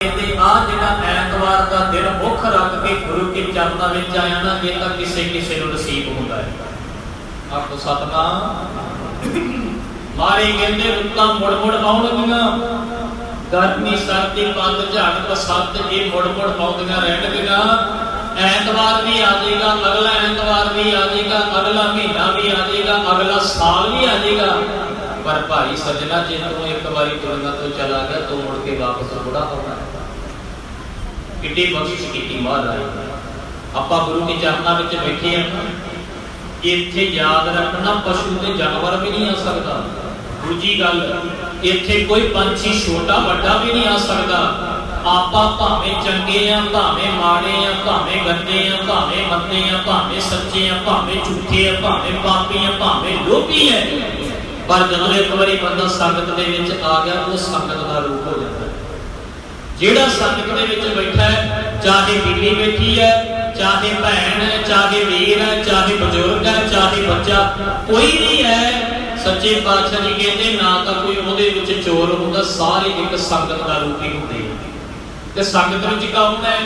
ਤੇ ਆ ਜਿਹੜਾ ਐਤਵਾਰ ਦਾ ਦਿਨ ਮੁੱਖ ਰੱਖ ਕੇ ਗੁਰੂ ਕੇ ਚਰਨਾਂ ਵਿੱਚ ਆਇਆ ਨਾ, ਇਹ ਤਾਂ ਕਿਸੇ ਕਿਸੇ ਨੂੰ ਨਸੀਬ ਹੁੰਦਾ ਹੈ। ਆਖੋ ਸਤਨਾਮ। ਮਾਰੇ ਕਹਿੰਦੇ ਰੁੱਤਾਂ ਮੁੜ ਮੁੜ ਆਉਣਗੀਆਂ। ਗਰਮੀ, ਸਰਦੀ ਪੱਤ ਝਾੜ, ਬਸੰਤ, ਇਹ ਮੁੜ ਮੁੜ ਆਉਂਦੀਆਂ ਰਹਿਣਗੀਆਂ। ਐਤਵਾਰ ਵੀ ਆ ਜਾਏਗਾ, ਅਗਲਾ ਐਤਵਾਰ ਵੀ ਆ ਜਾਏਗਾ, ਅਗਲਾ ਮਹੀਨਾ ਵੀ ਆ ਜਾਏਗਾ, ਅਗਲਾ ਸਾਲ ਵੀ ਆ ਜਾਏਗਾ। ਪਰ ਭਾਈ ਸੱਜਣਾ, ਜੇ ਤੂੰ ਇੱਕ ਵਾਰੀ ਤੁਰਨਾ ਤੋਂ ਚਲਾ ਗਿਆ, ਤੂੰ ਮੁੜ ਕੇ ਵਾਪਸ ਬੁੜਾ ਹੋਣਾ ਕਿੱਡੀ ਬਖਸ਼ਿਸ਼ ਕੀਤੀ ਮਹਾਰਾਜ ਆਪਾਂ ਗੁਰੂ ਦੇ ਚਰਨਾਂ ਵਿੱਚ ਬੈਠੇ ਆ ਇੱਥੇ ਯਾਦ ਰੱਖਣਾ ਪਸ਼ੂ ਤੇ ਜਾਨਵਰ ਵੀ ਨਹੀਂ ਆ ਸਕਦਾ। ਦੂਜੀ ਗੱਲ, ਇੱਥੇ ਕੋਈ ਪੰਛੀ ਛੋਟਾ ਵੱਡਾ ਵੀ ਨਹੀਂ ਆ ਸਕਦਾ। ਆਪਾਂ ਭਾਵੇਂ ਚੰਗੇ ਆ ਭਾਵੇਂ ਮਾੜੇ ਆ ਭਾਵੇਂ ਗੰਦੇ ਆ ਭਾਵੇਂ ਮੰਦੇ ਆ ਭਾਵੇਂ ਸੱਚੇ ਆ ਭਾਵੇਂ ਝੂਠੇ ਆ ਭਾਵੇਂ ਪਾਪੀ ਆ ਭਾਵੇਂ ਲੋਭੀ ਆ ਪਰ ਜਦੋਂ ਇੱਕ ਵਾਰੀ ਬੰਦਾ ਸੰਗਤ ਦੇ ਵਿੱਚ ਆ ਗਿਆ, ਉਹ ਸੰਗਤ ਦਾ ਰੂਪ ਹੋ ਜਾਂਦਾ। ਜਿਹੜਾ ਸੰਗਤ ਦੇ ਵਿੱਚ ਬੈਠਾ ਹੈ, ਚਾਹੇ ਬੀਬੀ ਬੈਠੀ ਹੈ, ਚਾਹੇ ਭੈਣ ਹੈ, ਚਾਹੇ ਵੀਰ ਹੈ, ਚਾਹੇ ਬਜ਼ੁਰਗ ਹੈ, ਚਾਹੇ ਬੱਚਾ, ਕੋਈ ਨਹੀਂ ਹੈ, ਸੱਚੇ ਪਾਤਸ਼ਾਹ ਜੀ ਕਹਿੰਦੇ, ਨਾ ਤਾਂ ਕੋਈ ਉਹਦੇ ਵਿੱਚ ਚੋਰ ਹੁੰਦਾ, ਸਾਰੇ ਇੱਕ ਸੰਗਤ ਦਾ ਰੂਪ ਹੁੰਦੇ ਤੇ ਸੰਗਤ ਵਿੱਚ ਕੌਣ ਹੈ?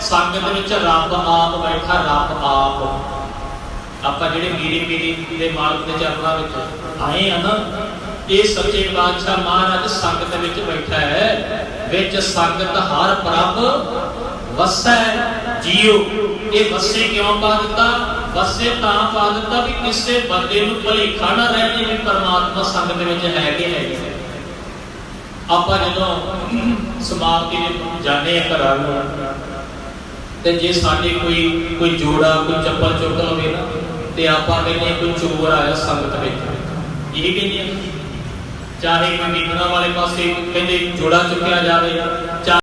ਸੰਗਤ ਵਿੱਚ ਰੱਬ ਆਪ ਬੈਠਾ, ਰੱਬ ਆਪ। ਆਪਾਂ ਜਿਹੜੇ ਮੀਰੀ ਮੀਰੀ ਦੇ ਮਾਲਕ ਦੇ ਚਰਨਾਂ ਵਿੱਚ ਆਏ ਆ ਨਾ, ਇਹ ਸੱਚੇ ਪਾਤਸ਼ਾਹ ਮਹਾਰਾਜ ਸੰਗਤ ਵਿੱਚ ਬੈਠਾ ਹੈ। ਵਿੱਚ ਸੰਗਤ ਹਰ ਪ੍ਰਭ ਵਸੈ ਜੀਉ। ਇਹ ਵਸੇ ਕਿਉਂ ਪਾ ਦਿੱਤਾ? ਵਸੇ ਤਾਂ ਪਾ ਦਿੱਤਾ ਵੀ ਕਿਸੇ ਬੰਦੇ ਨੂੰ ਭਲੇਖਾ ਨਾ ਰਹੇ ਵੀ ਪਰਮਾਤਮਾ ਸੰਗਤ ਵਿੱਚ ਹੈ ਕਿ ਹੈ ਆਪਾਂ ਜਦੋਂ ਸਮਾਪਤੀ ਦੇ ਜਾਣੇ ਆ ਘਰਾਂ ਨੂੰ, ਤੇ ਜੇ ਸਾਡੇ ਕੋਈ ਕੋਈ ਜੋੜਾ, ਕੋਈ ਚੱਪਲ ਚੁੱਕ ਲਵੇ ਨਾ, ਤੇ ਆਪਾਂ ਕਹਿੰਦੇ ਕੋਈ ਚੋਰ ਆਇਆ ਸੰਗਤ ਵਿੱਚ। ਇਹ ਕਹਿੰਦੇ ਆ ਚਾਹੇ ਕੋਈ ਵਾਲੇ ਪਾਸੇ ਕਹਿੰਦੇ ਜੋੜਾ ਚੁੱਕਿਆ ਜਾਵੇ ਚਾਹੇ